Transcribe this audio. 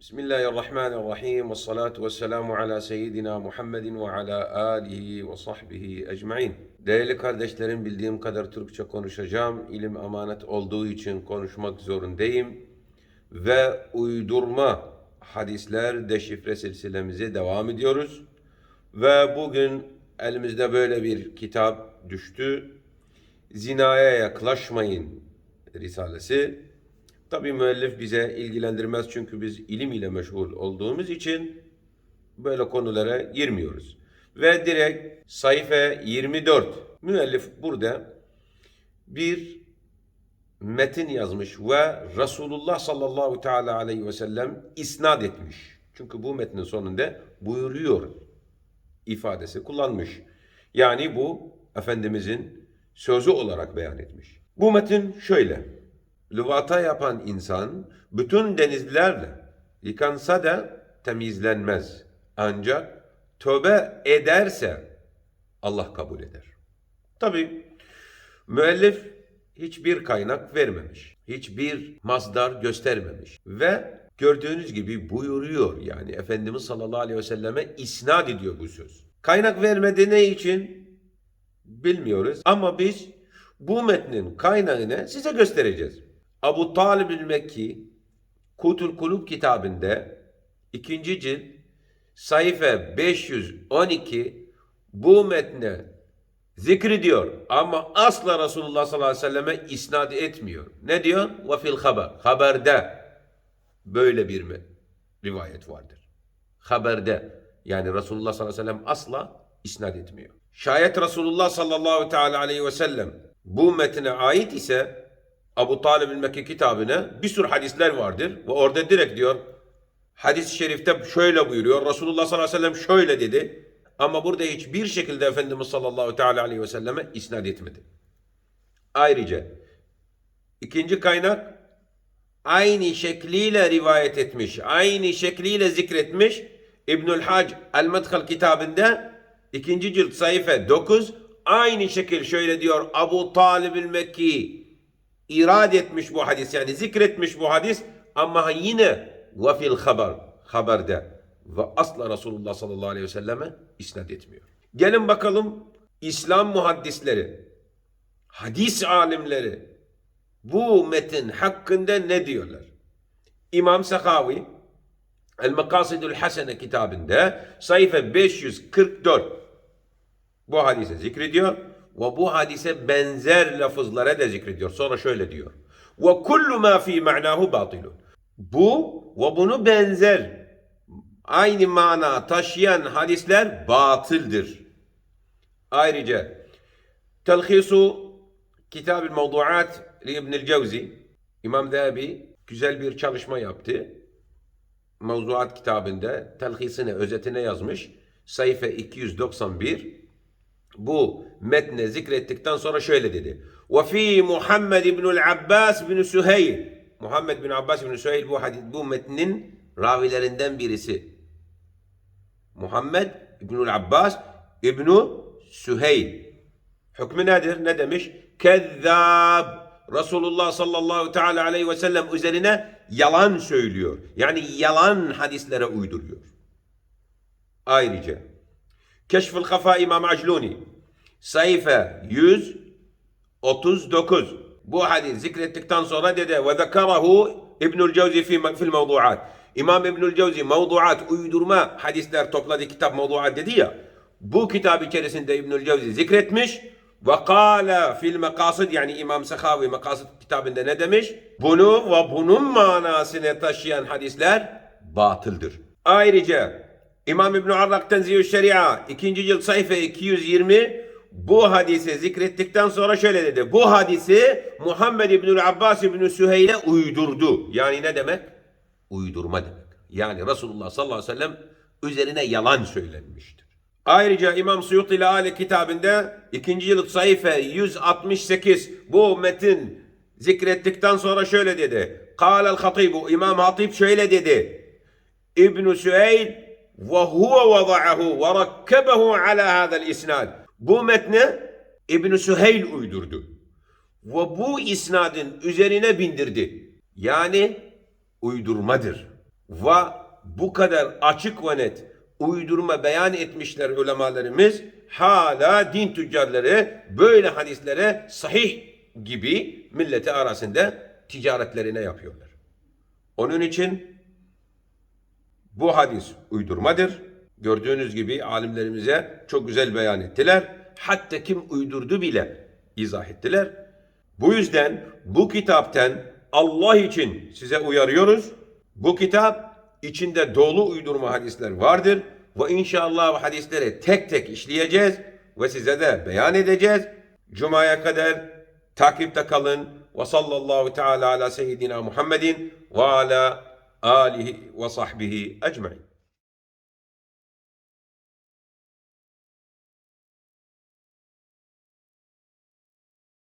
Bismillahirrahmanirrahim ve salatu ve selamu ala seyyidina Muhammedin ve ala alihi ve sahbihi ecmain. Değerli kardeşlerim bildiğim kadar Türkçe konuşacağım. İlim emanet olduğu için konuşmak zorundayım. Ve uydurma hadisler deşifre silsilemize devam ediyoruz. Ve bugün elimizde böyle bir kitap düştü. Zinaya yaklaşmayın risalesi. Tabii müellif bize ilgilendirmez çünkü biz ilim ile meşgul olduğumuz için böyle konulara girmiyoruz. Ve direkt sayfa 24. Müellif burada bir metin yazmış ve Resulullah sallallahu teala aleyhi ve sellem isnat etmiş. Çünkü bu metnin sonunda buyuruyor ifadesi kullanmış. Yani bu Efendimizin sözü olarak beyan etmiş. Bu metin şöyle. Lüvata yapan insan bütün denizlerle yıkansa da temizlenmez. Ancak tövbe ederse Allah kabul eder. Tabi müellif hiçbir kaynak vermemiş. Hiçbir masdar göstermemiş. Ve gördüğünüz gibi buyuruyor yani Efendimiz sallallahu aleyhi ve selleme isnat ediyor bu söz. Kaynak vermedi ne için bilmiyoruz ama biz bu metnin kaynağını size göstereceğiz. Abu Talib el-Mekki Kutul Kulub kitabında ikinci cilt sayfa 512 bu metne zikrediyor ama asla Resulullah sallallahu aleyhi ve selleme isnat etmiyor. Ne diyor? Ve fil haber. Haberde böyle bir mi rivayet vardır. Haberde yani Resulullah sallallahu aleyhi ve sellem asla isnat etmiyor. Şayet Resulullah sallallahu teala aleyhi ve sellem bu metne ait ise Abu Talib Mekki kitabına bir sürü hadisler vardır ve orada direkt diyor hadis-i şerifte şöyle buyuruyor. Resulullah sallallahu aleyhi ve sellem şöyle dedi. Ama burada hiçbir şekilde Efendimiz sallallahu teala aleyhi ve selleme isnat etmedi. Ayrıca ikinci kaynak aynı şekliyle rivayet etmiş, aynı şekliyle zikretmiş İbnül Hac El-Medhal kitabında ikinci cilt sayfa 9 aynı şekil şöyle diyor Abu Talib el-Mekki irad etmiş bu hadis yani zikretmiş bu hadis ama yine ve fil haber haberde ve asla Resulullah sallallahu aleyhi ve selleme isnat etmiyor. Gelin bakalım İslam muhaddisleri, hadis alimleri bu metin hakkında ne diyorlar? İmam Sakavi El Makasidül Hasene kitabında sayfa 544 bu hadise zikrediyor ve bu hadise benzer lafızlara da zikrediyor. Sonra şöyle diyor. Ve kullu ma fi ma'nahu batilun. Bu ve bunu benzer aynı mana taşıyan hadisler batıldır. Ayrıca telhisu Kitab-ı Mevduat li İbn-i Cevzi İmam Zahabi güzel bir çalışma yaptı. Mevzuat kitabında telhisine, özetine yazmış. Sayfa 291 bu metne zikrettikten sonra şöyle dedi. Ve fi Muhammed İbnül Abbas bin Süheyl. Muhammed bin Abbas bin Süheyl bu hadis bu metnin ravilerinden birisi. Muhammed İbnül Abbas İbnü Süheyl. Hükmü nedir? Ne demiş? Kezzab. Resulullah sallallahu teala aleyhi ve sellem üzerine yalan söylüyor. Yani yalan hadislere uyduruyor. Ayrıca Keşfül Kafa İmam Acluni sayfa 139 bu hadis zikrettikten sonra dedi ve zekarahu İbnül Cevzi fi fil mevduat. İmam İbnül Cevzi mevduat uydurma hadisler topladı kitap mevduat dedi ya. Bu kitap içerisinde İbnül Cevzi zikretmiş. Ve kâle fil mekasid yani İmam Sehavi mekasid kitabında ne demiş? Bunu ve bunun manasını taşıyan hadisler batıldır. Ayrıca İmam İbn Arrak Tenziyü Şeria 2. cilt sayfa 220 bu hadisi zikrettikten sonra şöyle dedi. Bu hadisi Muhammed İbnül Abbas İbnü Süheyl'e uydurdu. Yani ne demek? Uydurma demek. Yani Resulullah sallallahu aleyhi ve sellem üzerine yalan söylenmiştir. Ayrıca İmam Suyuti ile Ali kitabında 2. cilt sayfa 168 bu metin zikrettikten sonra şöyle dedi. Kâlel hatibu İmam Hatip şöyle dedi. İbn Süheyl ve huve vada'ahu ve rakkebehu ala. Bu metne İbn Süheyl uydurdu. Ve bu isnadın üzerine bindirdi. Yani uydurmadır. Ve bu kadar açık ve net uydurma beyan etmişler ulemalarımız. Hala din tüccarları böyle hadislere sahih gibi milleti arasında ticaretlerine yapıyorlar. Onun için bu hadis uydurmadır. Gördüğünüz gibi alimlerimize çok güzel beyan ettiler. Hatta kim uydurdu bile izah ettiler. Bu yüzden bu kitaptan Allah için size uyarıyoruz. Bu kitap içinde dolu uydurma hadisler vardır. Ve inşallah bu hadisleri tek tek işleyeceğiz ve size de beyan edeceğiz. Cuma'ya kadar takipte kalın. Ve sallallahu teala ala seyyidina Muhammedin ve ala alihi ve sahbihi ecmain.